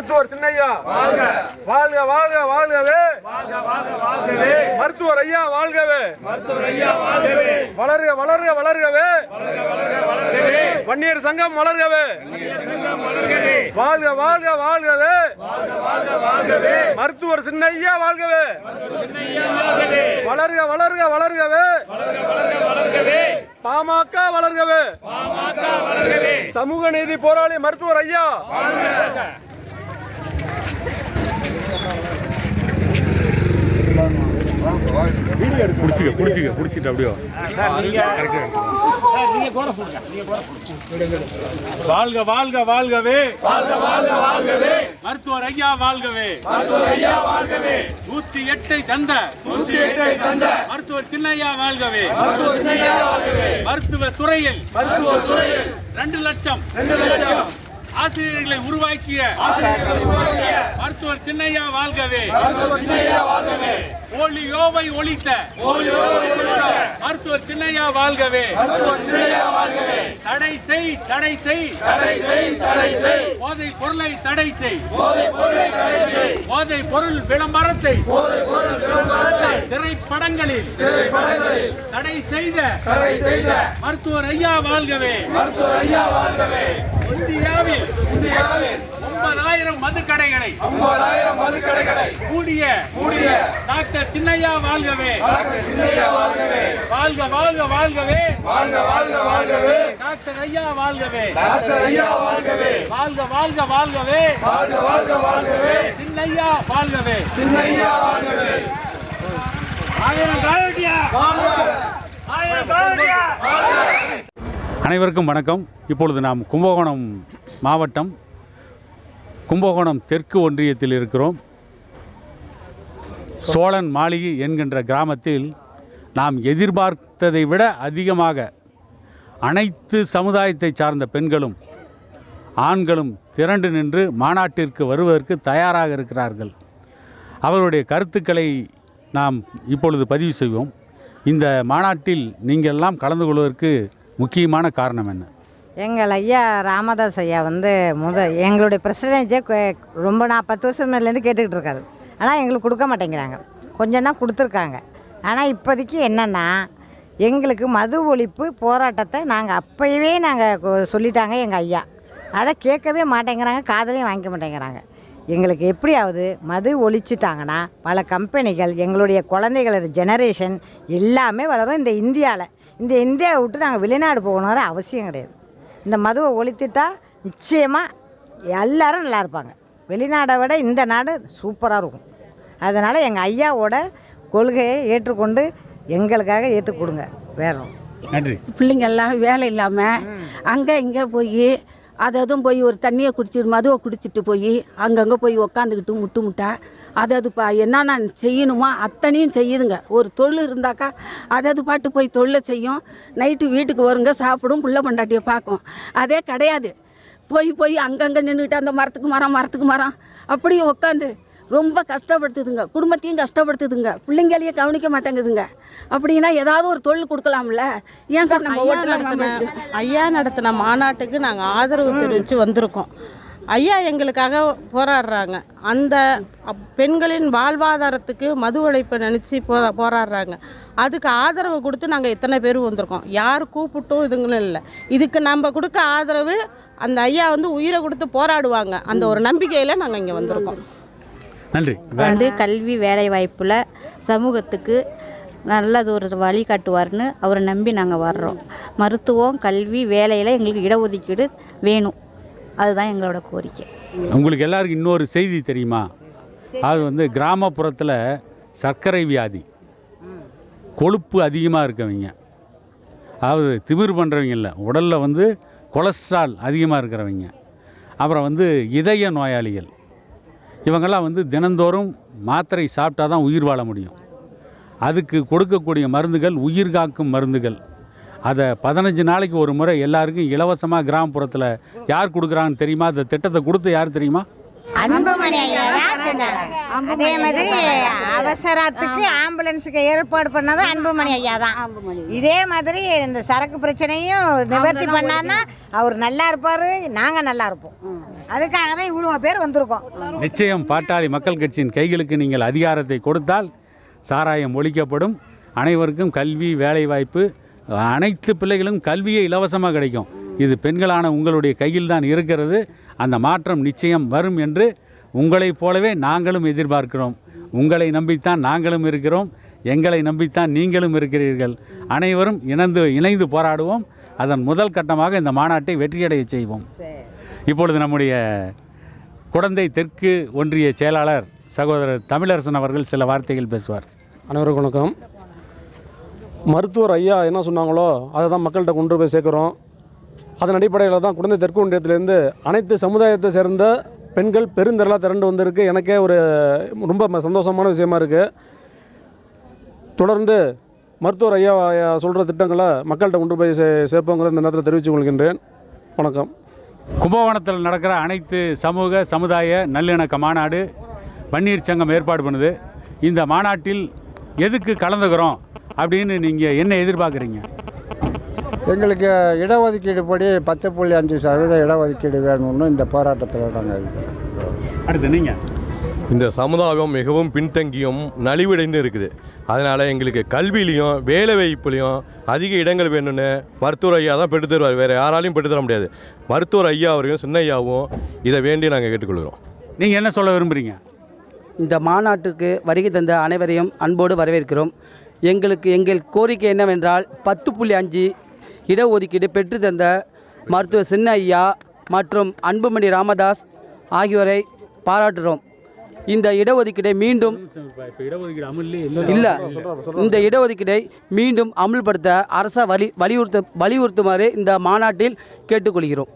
மருத்துவர் சின்னையா வாழ்க. வாழ்க வாழ்கவே. மருத்துவர் ஐயா வாழ்கவே. வளர்க வளர்க வளர்கவே. வன்னியர் சங்கம் வளர்கவே. வாழ்க வாழ்க வாழ்கவே. மருத்துவர் சின்னையா வாழ்கவே. வளர்க வளர்க வளர்கவே. பாமக வளர்கவே. சமூக நீதி போராளி மருத்துவர் ஐயா. பிடிச்சிக்க பிடிச்சிக்க பிடிச்சிட்டு அப்படியோ வாழ்க வாழ்க வாழ்கவே. வாழ்க வாழ்க வாழ்கவே. மருத்துவர் ஐயா வாழ்கவே. மருத்துவர் ஐயா வாழ்கவே. நூத்தி எட்டை தந்த. நூத்தி எட்டை தந்த. மருத்துவர் சின்னையா வாழ்கவே. மருத்துவர் சின்னையா வாழ்கவே. மருத்துவ துறையில் மருத்துவ துறையில் ரெண்டு லட்சம். ரெண்டு லட்சம். ஆசிரியர்களை உருவாக்கிய மருத்துவர் சின்னையா வாழ்கவே. போலியோவை ஒழித்த மருத்துவர் சின்னையா வாழ்கவே. தடை செய் தடை செய். தடை செய் தடை செய் போதை பொருளை தடை செய். போதை பொருளை தடை செய் போதை பொருள் விளம்பரத்தை திரைப்படங்களில் திரைப்படங்களில் தடை செய்த தடை செய்த மருத்துவர் ஐயா வாழ்கவே. மருத்துவர் ஐயா வாழ்கவே. இந்தியாவில் இந்தியாவில் ஒன்பதாயிரம் மதுக்கடைகளை ஒன்பதாயிரம் மதுக்கடைகளை கூடிய கூடிய டாக்டர் சின்னையா வாழ்கவே. டாக்டர் சின்னையா வாழ்கவே. வாழ்க வாழ்க வாழ்கவே. வாழ்க வாழ்க வாழ்கவே. டாக்டர் ஐயா வாழ்கவே. டாக்டர் ஐயா வாழ்கவே. வாழ்க வாழ்க வாழ்கவே. வாழ்க வாழ்க வாழ்கவே. சின்னையா வாழ்கவே. சின்னையா வாழ்கவே. ஆயிரம் காவடியா ஆயிரம் காவடியா அனைவருக்கும் வணக்கம். இப்பொழுது நாம் கும்பகோணம் மாவட்டம் கும்பகோணம் தெற்கு ஒன்றியத்தில் இருக்கிறோம். சோழன் மாளிகை என்கின்ற கிராமத்தில் நாம் எதிர்பார்த்ததை விட அதிகமாக அனைத்து சமுதாயத்தை சார்ந்த பெண்களும் ஆண்களும் திரண்டு நின்று மாநாட்டிற்கு வருவதற்கு தயாராக இருக்கிறார்கள். அவருடைய கருத்துக்களை நாம் இப்பொழுது பதிவு செய்வோம். இந்த மாநாட்டில் நீங்கள் எல்லாம் கலந்து கொள்வதற்கு முக்கியமான காரணம் என்ன? எங்கள் ஐயா ராமதாஸ் ஐயா வந்து முத எங்களுடைய பிரசிடென்ட்டே ரொம்ப நான் பத்து வருஷம் மேலேருந்து கேட்டுக்கிட்டு இருக்காரு. ஆனால் எங்களுக்கு கொடுக்க மாட்டேங்கிறாங்க. கொஞ்சம் தான் கொடுத்துருக்காங்க. ஆனால் இப்போதைக்கு என்னென்னா எங்களுக்கு மது ஒழிப்பு போராட்டத்தை நாங்கள் அப்போயவே நாங்கள் சொல்லிட்டாங்க எங்கள் ஐயா. அதை கேட்கவே மாட்டேங்கிறாங்க காதலையும் வாங்கிக்க மாட்டேங்கிறாங்க. எங்களுக்கு எப்படியாவது மது ஒழிச்சிட்டாங்கன்னா பல கம்பெனிகள் எங்களுடைய குழந்தைகளோட ஜெனரேஷன் எல்லாமே வளரும். இந்த இந்தியாவில் இந்த இந்தியாவை விட்டு நாங்கள் வெளிநாடு போகணுங்கிற அவசியம் கிடையாது. இந்த மதுவை ஒழித்துட்டா நிச்சயமாக எல்லாரும் நல்லா இருப்பாங்க. வெளிநாடை விட இந்த நாடு சூப்பராக இருக்கும். அதனால் எங்கள் ஐயாவோட கொள்கையை ஏற்றுக்கொண்டு எங்களுக்காக ஏற்று கொடுங்க. வேற. நன்றி. பிள்ளைங்க எல்லாம் வேலை இல்லாமல் அங்கே இங்கே போய் அது அதுவும் போய் ஒரு தண்ணியை குடிச்சிட்டு மதுவை குடிச்சிட்டு போய் அங்கங்கே போய் உக்காந்துக்கிட்டு முட்டு முட்டா. அது அது பா என்னென்ன செய்யணுமோ அத்தனையும் செய்யுதுங்க. ஒரு தொழில் இருந்தாக்கா அது அது பாட்டு போய் தொழிலை செய்யும். நைட்டு வீட்டுக்கு வருங்க சாப்பிடும் புள்ள பொண்டாட்டியை பார்க்கும். அதே கிடையாது. போய் போய் அங்கங்கே நின்றுக்கிட்டு அந்த மரத்துக்கு மரம் மரத்துக்கு மரம். அப்படியே உட்காந்து ரொம்ப கஷ்டப்படுத்துதுங்க. குடும்பத்தையும் கஷ்டப்படுத்துதுங்க. பிள்ளைங்களையும் கவனிக்க மாட்டேங்குதுங்க. அப்படின்னா ஏதாவது ஒரு தொழில் கொடுக்கலாம்ல? ஏன் நம்ம ஐயா நடத்தின ஐயா நடத்தின மாநாட்டுக்கு நாங்கள் ஆதரவு தெரிவித்து வந்திருக்கோம். ஐயா எங்களுக்காக போராடுறாங்க. அந்த பெண்களின் வாழ்வாதாரத்துக்கு மது ஒழிப்பை நினச்சி போ போராடுறாங்க. அதுக்கு ஆதரவு கொடுத்து நாங்கள் இத்தனை பேர் வந்திருக்கோம். யார் கூப்பிட்டும் இதுங்களும் இல்லை. இதுக்கு நம்ம கொடுக்க ஆதரவு அந்த ஐயா வந்து உயிரை கொடுத்து போராடுவாங்க. அந்த ஒரு நம்பிக்கையில் நாங்கள் இங்கே வந்திருக்கோம். நன்றி. வந்து கல்வி வேலை வாய்ப்பில் சமூகத்துக்கு நல்லது ஒரு வழி காட்டுவார்னு அவரை நம்பி நாங்கள் வர்றோம். மருத்துவம் கல்வி வேலையில் எங்களுக்கு இடஒதுக்கீடு வேணும். அதுதான் எங்களோட கோரிக்கை. உங்களுக்கு எல்லாருக்கும் இன்னொரு செய்தி தெரியுமா? அது வந்து கிராமப்புறத்தில் சர்க்கரை வியாதி. கொழுப்பு அதிகமாக இருக்கவங்க. அதாவது திமிர் பண்ணுறவங்க இல்லை உடலில் வந்து கொலஸ்ட்ரால் அதிகமாக இருக்கிறவங்க. அப்புறம் வந்து இதய நோயாளிகள். இவங்கெல்லாம் வந்து தினந்தோறும் மாத்திரை சாப்பிட்டா தான் உயிர் வாழ முடியும். அதுக்கு கொடுக்கக்கூடிய மருந்துகள் உயிர் காக்கும் மருந்துகள். அதை பதினஞ்சு நாளைக்கு ஒரு முறை எல்லாருக்கும் இலவசமாக கிராமப்புறத்தில் யார் கொடுக்குறாங்கன்னு தெரியுமா? அந்த திட்டத்தை கொடுத்து யார் தெரியுமா? அன்புமணி ஐயா தான் செஞ்சாங்க அதே மாதிரி அவசரத்துக்கு ஆம்புலன்ஸுக்கு ஏற்பாடு பண்ணதும் அன்புமணி ஐயா தான். இதே மாதிரி இந்த சரக்கு பிரச்சனையும் நிவர்த்தி பண்ணார்னா அவர் நல்லா இருப்பாரு நாங்க நல்லா இருப்போம். அதுக்காக தான் இவ்வளோ பேர் வந்திருக்கோம். நிச்சயம் பாட்டாளி மக்கள் கட்சியின் கைகளுக்கு நீங்கள் அதிகாரத்தை கொடுத்தால் சாராயம் ஒழிக்கப்படும். அனைவருக்கும் கல்வி வேலைவாய்ப்பு அனைத்து பிள்ளைகளும் கல்வியே இலவசமாக கிடைக்கும். இது பெண்களான உங்களுடைய கையில் தான் இருக்கிறது. அந்த மாற்றம் நிச்சயம் வரும் என்று உங்களைப் போலவே நாங்களும் எதிர்பார்க்கிறோம். உங்களை நம்பித்தான் நாங்களும் இருக்கிறோம். எங்களை நம்பித்தான் நீங்களும் இருக்கிறீர்கள். அனைவரும் இணைந்து இணைந்து போராடுவோம். அதன் முதல் கட்டமாக இந்த மாநாட்டை வெற்றியடைய செய்வோம். இப்பொழுது நம்முடைய குடந்தை தெற்கு ஒன்றிய செயலாளர் சகோதரர் தமிழரசன் அவர்கள் சில வார்த்தைகள் பேசுவார். அனைவருக்கும் வணக்கம். மருத்துவர் ஐயா என்ன சொன்னாங்களோ அதை தான் மக்கள்கிட்ட கொண்டு போய் சேர்க்குறோம். அதன் அடிப்படையில் தான் குழந்தை தெற்கு ஒன்றியத்திலேருந்து அனைத்து சமுதாயத்தை சேர்ந்த பெண்கள் பெருந்திரளாக திரண்டு வந்திருக்கு. எனக்கே ஒரு ரொம்ப ம- சந்தோஷமான விஷயமா இருக்குது தொடர்ந்து மருத்துவர் ஐயா சொல்கிற திட்டங்களை மக்கள்கிட்ட கொண்டு போய் சே சேர்ப்போங்கிற இந்த நேரத்தில் தெரிவித்துக் கொள்கின்றேன். வணக்கம். கும்பகோணத்தில் நடக்கிற அனைத்து சமூக சமுதாய நல்லிணக்க மாநாடு பன்னீர் சங்கம் ஏற்பாடு பண்ணுது. இந்த மாநாட்டில் எதுக்கு கலந்துக்கிறோம் அப்படின்னு நீங்கள் என்ன எதிர்பார்க்குறீங்க? எங்களுக்கு இடஒதுக்கீடு படி பத்து புள்ளி அஞ்சு சதவீத இடஒதுக்கீடு வேணும்னு இந்த போராட்டத்தில் நாங்கள். அடுத்து நீங்கள் இந்த சமுதாயம் மிகவும் பின்தங்கியும் நலிவடைந்து இருக்குது. அதனால் எங்களுக்கு கல்வியிலையும் வேலைவாய்ப்புலையும் அதிக இடங்கள் வேணும்னு மருத்துவர் ஐயா தான் பெற்று தருவார். வேறு யாராலையும் பெற்று தர முடியாது. மருத்துவர் ஐயா அவரையும் சின்ன ஐயாவும் இதை வேண்டி நாங்கள் கேட்டுக்கொள்கிறோம். நீங்கள் என்ன சொல்ல விரும்புகிறீங்க இந்த மாநாட்டுக்கு வருகை தந்த அனைவரையும் அன்போடு வரவேற்கிறோம். எங்களுக்கு எங்கள் கோரிக்கை என்னவென்றால் பத்து புள்ளி அஞ்சு இடஒதுக்கீடு பெற்று தந்த மருத்துவ சின்ன ஐயா மற்றும் அன்புமணி ராமதாஸ் ஆகியோரை பாராட்டுகிறோம். இந்த இடஒதுக்கீடை மீண்டும் இல்லை இந்த இடஒதுக்கீடை மீண்டும் அமுல்படுத்த அரச வலி வலியுறுத்த வலியுறுத்துமாறு இந்த மாநாட்டில் கேட்டுக்கொள்கிறோம்.